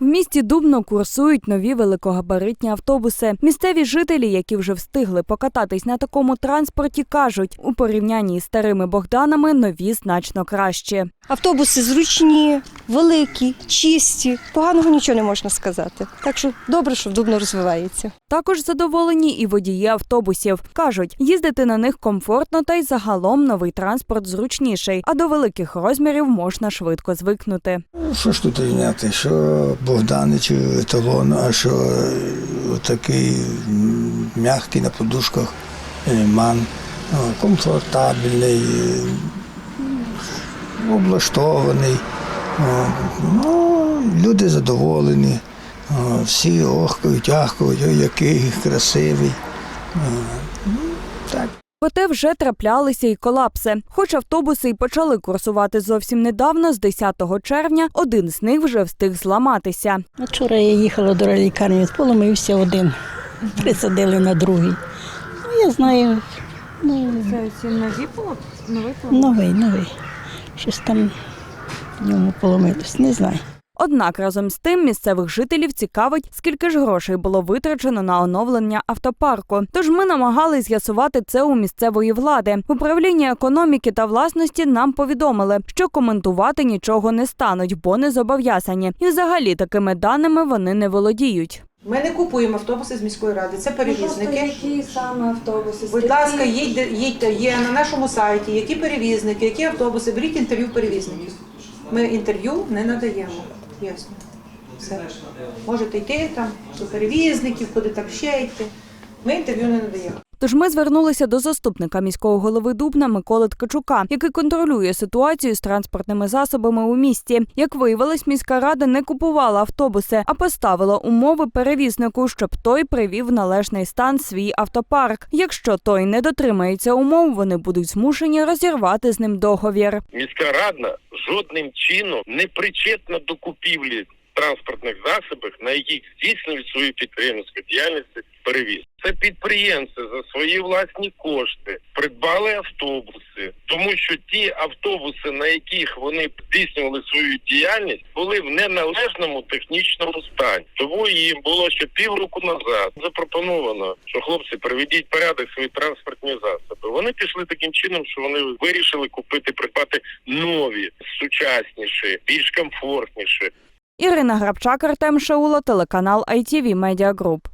В місті Дубно курсують нові великогабаритні автобуси. Місцеві жителі, які вже встигли покататись на такому транспорті, кажуть, у порівнянні з старими Богданами нові значно кращі. Автобуси зручні, великі, чисті. Поганого нічого не можна сказати. Так що добре, що Дубно розвивається. Також задоволені і водії автобусів. кажуть, їздити на них комфортно та й загалом новий транспорт зручніший, а до великих розмірів можна швидко звикнути. Ну, Що ж тут рівняти? Що Богданич еталон, а що е, такий м'який на подушках ман, ну, комфортабельний, е, облаштований. Ну, люди задоволені. Всі охкають, ахкають, ой, який красивий. Ну, Так. Проте вже траплялися й колапси. Хоч автобуси й почали курсувати зовсім недавно, з 10 червня, один з них вже встиг зламатися. Вчора я їхала до лікарні, поломився один, присадили на другий. Ну, я знаю, ну, Це нові було новий новий, новий. Щось там в ньому поломилось, не знаю. Однак разом з тим місцевих жителів цікавить, скільки ж грошей було витрачено на оновлення автопарку. Тож ми намагались з'ясувати це у місцевої влади. В управлінні економіки та власності нам повідомили, що коментувати нічого не стануть, бо не зобов'язані. І взагалі такими даними вони не володіють. Ми не купуємо автобуси з міської ради, це перевізники. Які саме автобуси? Будь ласка, їдьте, їдьте, є на нашому сайті, які перевізники, які автобуси, беріть інтерв'ю перевізників. Ми інтерв'ю не надаємо. Ясно. Все. Можете йти там до перевізників, куди там ще йти. Ми інтерв'ю не надаємо. Тож ми звернулися до заступника міського голови Дубна Миколи Ткачука, який контролює ситуацію з транспортними засобами у місті. Як виявилось, міська рада не купувала автобуси, а поставила умови перевізнику, щоб той привів в належний стан свій автопарк. Якщо той не дотримається умов, вони будуть змушені розірвати з ним договір. міська рада жодним чином не причетна до купівлі транспортних засобів, на яких здійснюють свою підприємницьку діяльність перевіз. Це підприємці за свої власні кошти придбали автобуси, тому що ті автобуси, на яких вони здійснювали свою діяльність, були в неналежному технічному стані. Тому їм було ще півроку назад запропоновано, що хлопці приведіть порядок свої транспортні засоби. Вони пішли таким чином, що вони вирішили купити, придбати нові, сучасніші, більш комфортніші. Ірина Грабчак, Артем Шаула, телеканал ITV Media Group.